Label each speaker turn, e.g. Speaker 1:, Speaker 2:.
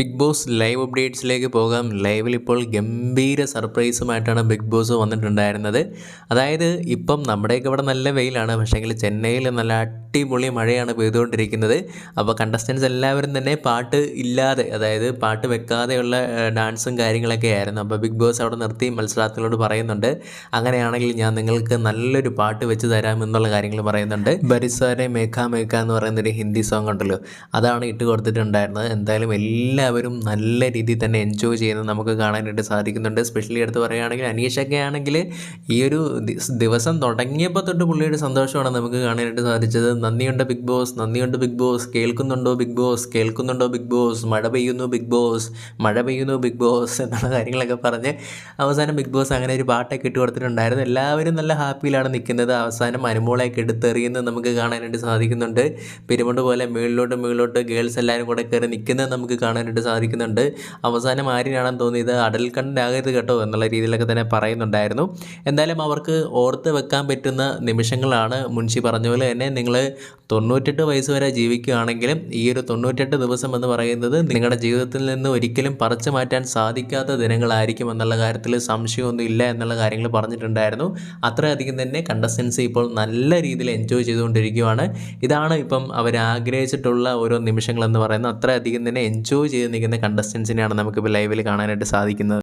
Speaker 1: Big boss live അപ്ഡേറ്റ്സിലേക്ക് പോകാം. ലൈവിൽ ഇപ്പോൾ ഗംഭീര സർപ്രൈസുമായിട്ടാണ് ബിഗ് ബോസ് വന്നിട്ടുണ്ടായിരുന്നത്. അതായത് ഇപ്പം നമ്മുടെയൊക്കെ ഇവിടെ നല്ല വെയിലാണ്. പക്ഷേങ്കിൽ ചെന്നൈയിൽ നല്ല അടിപൊളി മഴയാണ് പെയ്തുകൊണ്ടിരിക്കുന്നത്. അപ്പോൾ കണ്ടസ്റ്റൻസ് എല്ലാവരും തന്നെ പാട്ട് ഇല്ലാതെ അതായത് പാട്ട് വെക്കാതെയുള്ള ഡാൻസും കാര്യങ്ങളൊക്കെ ആയിരുന്നു. അപ്പോൾ ബിഗ് ബോസ് അവിടെ നിർത്തി മത്സരാർത്ഥികളോട് പറയുന്നുണ്ട്. അങ്ങനെയാണെങ്കിൽ ഞാൻ നിങ്ങൾക്ക് നല്ലൊരു പാട്ട് വെച്ച് തരാം എന്നുള്ള കാര്യങ്ങൾ പറയുന്നുണ്ട്. ബരിസാരെ മേഘ മേഘ എന്ന് പറയുന്നൊരു ഹിന്ദി സോങ് ഉണ്ടല്ലോ. അതാണ് ഇട്ട് കൊടുത്തിട്ടുണ്ടായിരുന്നത്. എന്തായാലും എല്ലാവരും നല്ല രീതിയിൽ തന്നെ എൻജോയ് ചെയ്യുന്നത് നമുക്ക് കാണാനായിട്ട് സാധിക്കുന്നുണ്ട്. സ്പെഷ്യലി എടുത്ത് പറയുകയാണെങ്കിൽ അനീഷൊക്കെ ആണെങ്കിൽ ഈ ഒരു ദിവസം തുടങ്ങിയപ്പോൾ തൊട്ട് പുള്ളിയുടെ സന്തോഷമാണ് നമുക്ക് കാണാനായിട്ട് സാധിച്ചത്. നന്ദിയുണ്ട് ബിഗ് ബോസ് നന്ദിയുണ്ട് ബിഗ് ബോസ് കേൾക്കുന്നുണ്ടോ ബിഗ് ബോസ് കേൾക്കുന്നുണ്ടോ ബിഗ് ബോസ് മഴ പെയ്യുന്നു ബിഗ് ബോസ് മഴ പെയ്യുന്നു ബിഗ് ബോസ് എന്നുള്ള കാര്യങ്ങളൊക്കെ പറഞ്ഞ് അവസാനം ബിഗ് ബോസ് അങ്ങനെ ഒരു പാട്ടൊക്കെ ഇട്ട് കൊടുത്തിട്ടുണ്ടായിരുന്നു. എല്ലാവരും നല്ല ഹാപ്പിയിലാണ് നിൽക്കുന്നത്. അവസാനം അനുമോളെയൊക്കെ എടുത്തെറിയുന്നത് നമുക്ക് കാണാനായിട്ട് സാധിക്കുന്നുണ്ട്. പെരുമണ്ട് പോലെ മുകളിലോട്ട് മുകളിലോട്ട് ഗേൾസ് എല്ലാവരും കൂടെ കയറി നിൽക്കുന്നത് നമുക്ക് കാണാനായിട്ട് സാധിക്കുന്നുണ്ട്. അവസാനം ആര്യനാണെന്ന് തോന്നിയത് അടൽ കണ്ടാകരുത് കേട്ടോ എന്നുള്ള രീതിയിലൊക്കെ തന്നെ പറയുന്നുണ്ടായിരുന്നു. എന്തായാലും അവർക്ക് ഓർത്ത് വെക്കാൻ പറ്റുന്ന നിമിഷങ്ങളാണ് മുൻഷി പറഞ്ഞ പോലെ തന്നെ നിങ്ങൾ തൊണ്ണൂറ്റെട്ട് വയസ്സ് വരെ ജീവിക്കുകയാണെങ്കിലും ഈ ഒരു തൊണ്ണൂറ്റെട്ട് ദിവസം എന്ന് പറയുന്നത് നിങ്ങളുടെ ജീവിതത്തിൽ നിന്ന് ഒരിക്കലും പറിച്ചു മാറ്റാൻ സാധിക്കാത്ത ദിനങ്ങളായിരിക്കും എന്നുള്ള കാര്യത്തിൽ സംശയമൊന്നും ഇല്ല എന്നുള്ള കാര്യങ്ങൾ പറഞ്ഞിട്ടുണ്ടായിരുന്നു. അത്രയധികം തന്നെ കണ്ടസ്റ്റൻസ് ഇപ്പോൾ നല്ല രീതിയിൽ എൻജോയ് ചെയ്തുകൊണ്ടിരിക്കുകയാണ് ഇതാണ് ഇപ്പം അവർ ആഗ്രഹിച്ചിട്ടുള്ള ഓരോ നിമിഷങ്ങൾ എന്ന് പറയുന്നത്. അത്രയധികം തന്നെ എൻജോയ് ചെയ്ത് നിൽക്കുന്ന കണ്ടസ്റ്റൻസിനെയാണ് നമുക്കിപ്പോൾ ലൈവിൽ കാണാനായിട്ട് സാധിക്കുന്നത്.